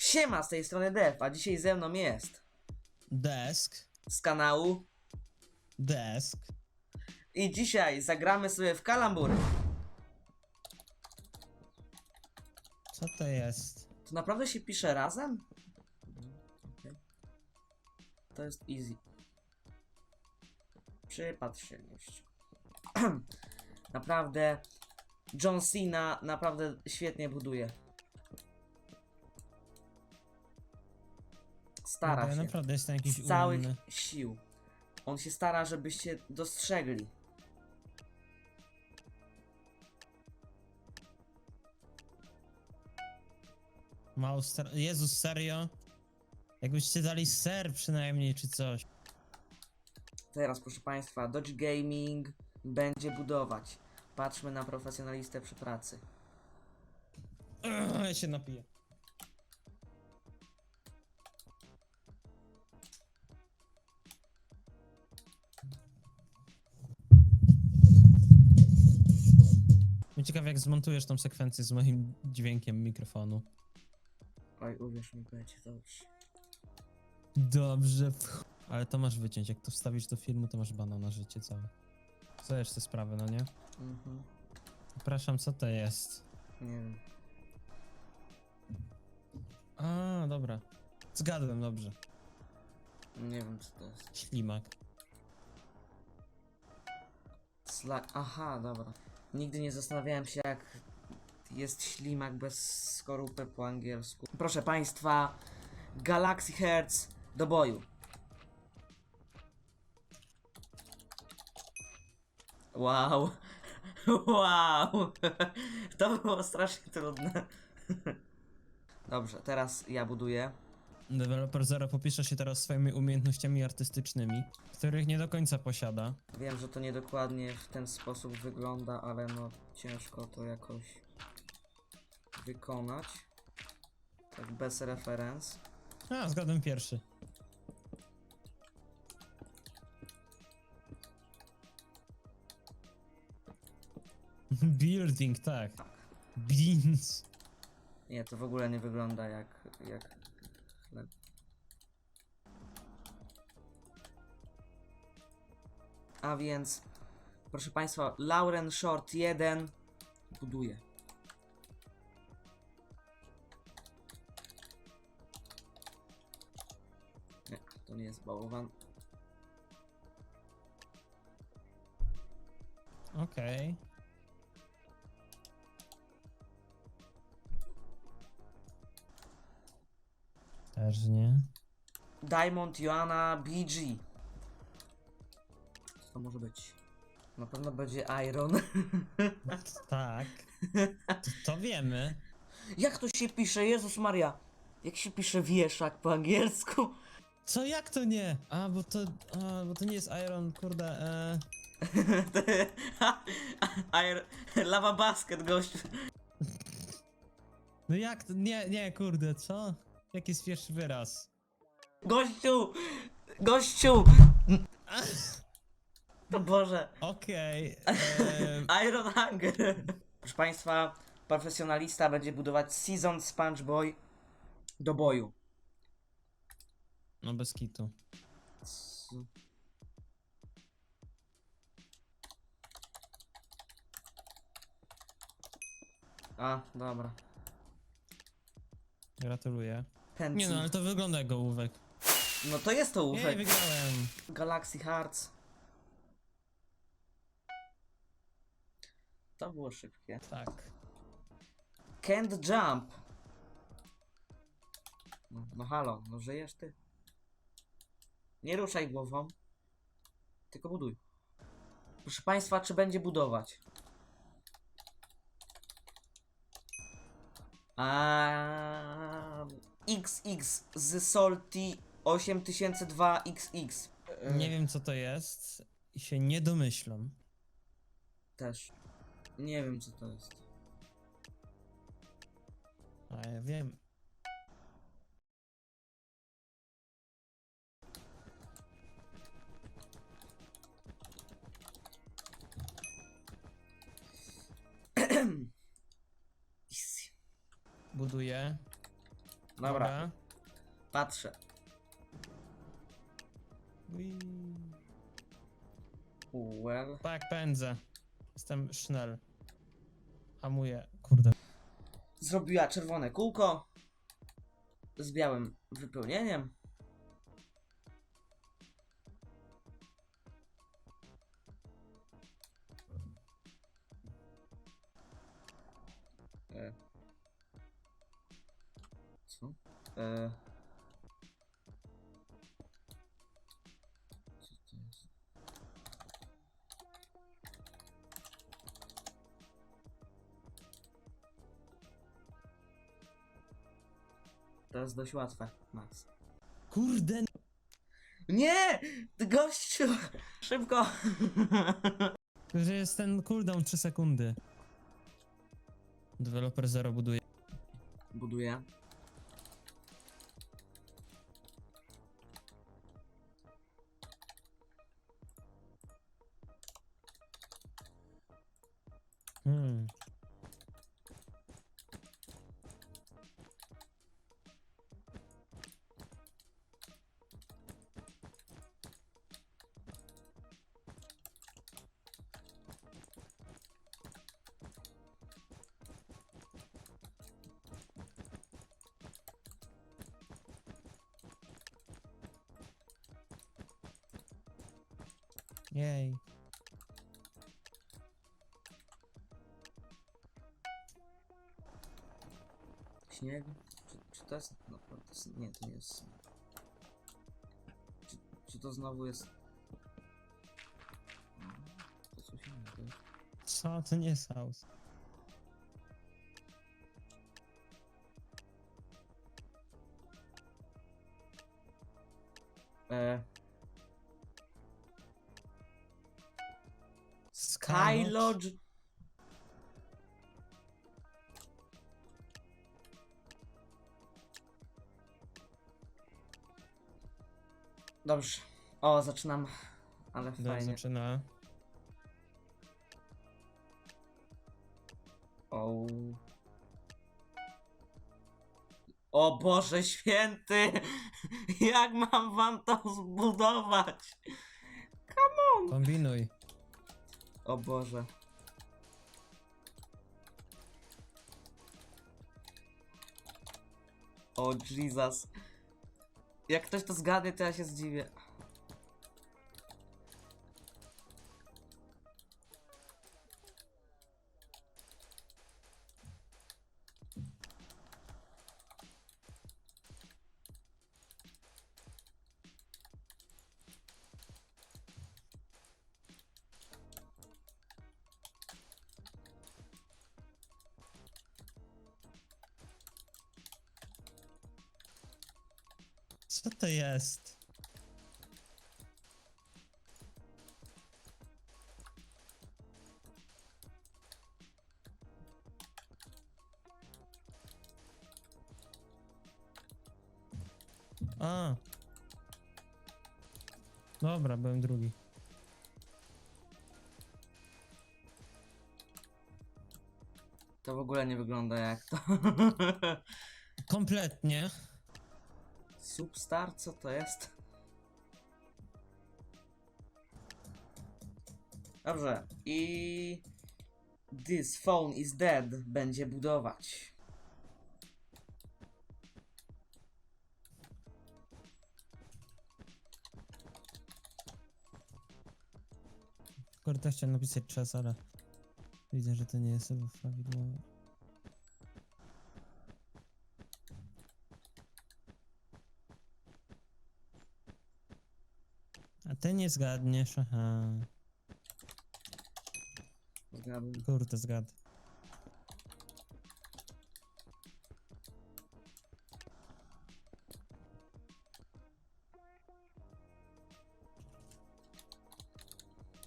Siema, z tej strony Dev, a dzisiaj ze mną jest Desk. z kanału Desk. i dzisiaj zagramy sobie w kalambury. Co to jest? To naprawdę się pisze razem? Okej. To jest easy. Przypatrz się, gościu. naprawdę John Cena naprawdę świetnie buduje. Stara ja się. naprawdę jestem jakiś z całych ułomny. sił. On się stara, żebyście dostrzegli. Mało star... Jezus, serio? Jakbyście dali ser przynajmniej, czy coś. Teraz, proszę Państwa, Dodge Gaming będzie budować. Patrzmy na profesjonalistę przy pracy. Ugh, ja się napiję. Mnie ciekawe jak zmontujesz tą sekwencję z moim dźwiękiem mikrofonu. Oj, uwierz mi, będzie dobrze. Dobrze. Ale to masz wyciąć. Jak to wstawisz do filmu, to masz bana na życie całe. Zdajesz te sprawy, no nie? Mhm. Przepraszam, co to jest? Nie wiem. A, dobra. Zgadłem, dobrze. Nie wiem, co to jest. Ślimak. Sla... Aha, dobra. Nigdy nie zastanawiałem się, jak jest ślimak bez skorupy po angielsku. Proszę Państwa, Galaxy Hertz do boju. Wow. Wow. To było strasznie trudne. Dobrze, teraz ja buduję. Developer Zero popisze się teraz swoimi umiejętnościami artystycznymi, których nie do końca posiada. Wiem, że to niedokładnie w ten sposób wygląda, ale no ciężko to jakoś wykonać. Tak bez referenc. A, zgadłem pierwszy. Building, tak. Beans. Nie, to w ogóle nie wygląda jak, jak A więc, proszę Państwa, Lauren Short 1 buduje. Nie, to nie jest bałwan. Okej. Też nie. Diamond Joanna BG. Co to może być? Na pewno będzie Iron. Tak. To, to wiemy. Jak to się pisze? Jezus Maria. Jak się pisze wieszak po angielsku? Co, jak to nie? A, bo to, a, bo to nie jest Iron, kurde, e... Iron... Lava basket, gościu. No jak to, nie, nie, kurde, co? Jaki pierwszy wyraz? Gościu! Gościu! To Boże. Okej, e, Iron Hunger. Proszę Państwa, profesjonalista będzie budować Season Sponge Boy do boju. no bez kitu. A, dobra. Gratuluję. Pencil. Nie no, ale to wygląda jak ołówek. No to jest to Ej, ołówek. wygrałem. Galaxy Hearts. To było szybkie. Tak. Can't jump. No, no halo, no żyjesz ty? Nie ruszaj głową. Tylko buduj. Proszę Państwa, czy będzie budować? A XX z Salty 8002XX. E, Nie wiem co to jest i się nie domyślam. Też. Nie wiem co to jest. A ja wiem. Buduję. Dobra, patrzę. Ui. Well. Tak, pędzę. Jestem sznel. Hamuję. Kurde. Zrobiła czerwone kółko z białym wypełnieniem. E. Co to jest? To jest dość łatwe, Max. Kurde. Nie! Ty Gościu! Szybko! Że jest ten cooldown 3 sekundy. Developer Zero buduje. Buduję. Jej. Śnieg? Czy, czy to jest naprawdę... s- Nie, to nie jest... Czy, czy to znowu jest... To coś innego. Co? To nie jest house. E, Skylodge? Dobrze. O, zaczynam. Ale Dobrze, fajnie. zaczyna. O. O Boże święty! Jak mam wam to zbudować? Kombinuj. O Boże. O Jesus. Jak ktoś to zgadnie, to ja się zdziwię. Co to jest? A. Dobra, byłem drugi. To w ogóle nie wygląda jak to. Kompletnie. Substar? Co to jest? Dobrze. I... This phone is dead będzie budować. Kurde, chciałem napisać czas, ale widzę, że to nie jest chyba prawidłowe. Ty nie zgadniesz, aha. Zgadłem. Kurde, zgad.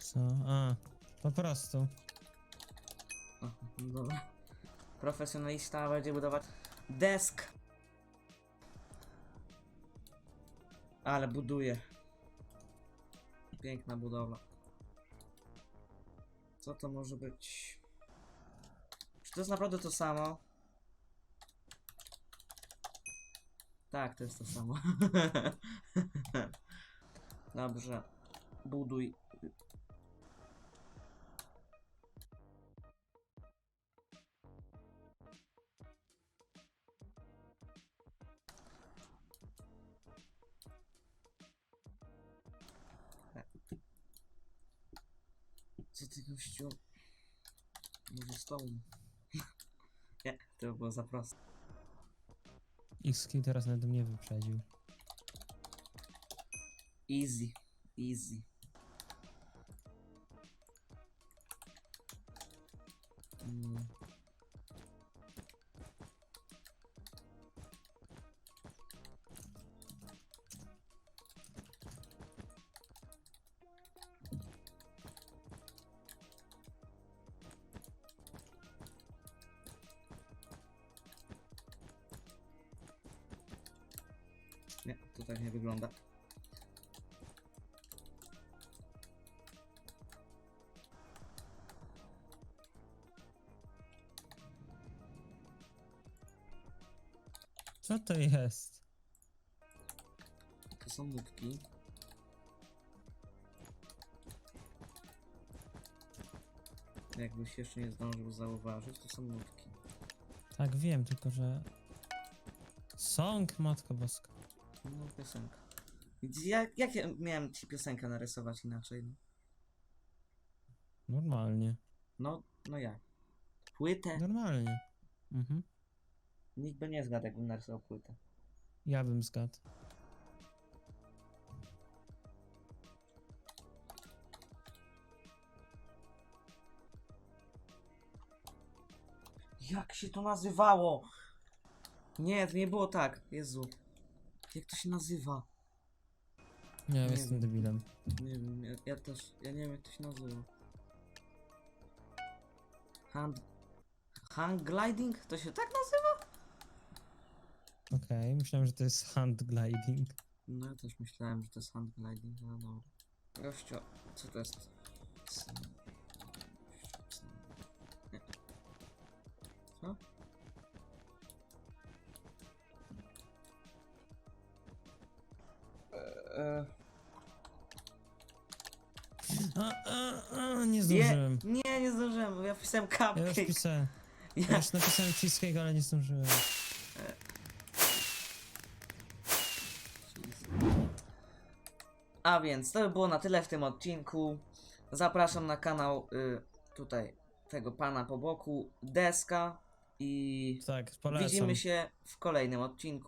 Co? A, po prostu. Dobra. Profesjonalista będzie budować desk. Ale buduje. Piękna budowla. Co to może być? Czy to jest naprawdę to samo? Tak, to jest to samo. Dobrze. Buduj. Ty gościu? Może stołu. Nie, to było za proste. XQ teraz nawet mnie wyprzedził. Easy, easy. Mm. Nie, to tak nie wygląda. Co to jest? To są nutki. Jakbyś jeszcze nie zdążył zauważyć, to są nutki. Tak wiem, tylko że... Song, Matko Boska. No, piosenka. Jak, jak ja miałem ci piosenkę narysować inaczej? No, Normalnie. no, no jak? Płytę? Normalnie. Mhm. Nikt by nie zgadł, jakbym narysował płytę. Ja bym zgadł. Jak się to nazywało? Nie, to nie było tak. Jezu. Jak to się nazywa? Nie, Nie jestem wiem. debilem. Nie wiem, ja, ja też, ja nie wiem jak to się nazywa. Hand... Hang gliding? To się tak nazywa? Okej, myślałem, że to jest hand gliding. No ja też myślałem, że to jest hand gliding, no dobra. Gościu, co to jest? A, a, a, nie nie, zdążyłem. nie, nie zdążyłem, bo ja wpisałem Ja już cupcake. pisałem. Ja Ja, już napisałem cheesecake, ale nie zdążyłem. A więc to by było na tyle w tym odcinku. Zapraszam na kanał y, tutaj tego pana po boku, Deska i Tak, widzimy się w kolejnym odcinku.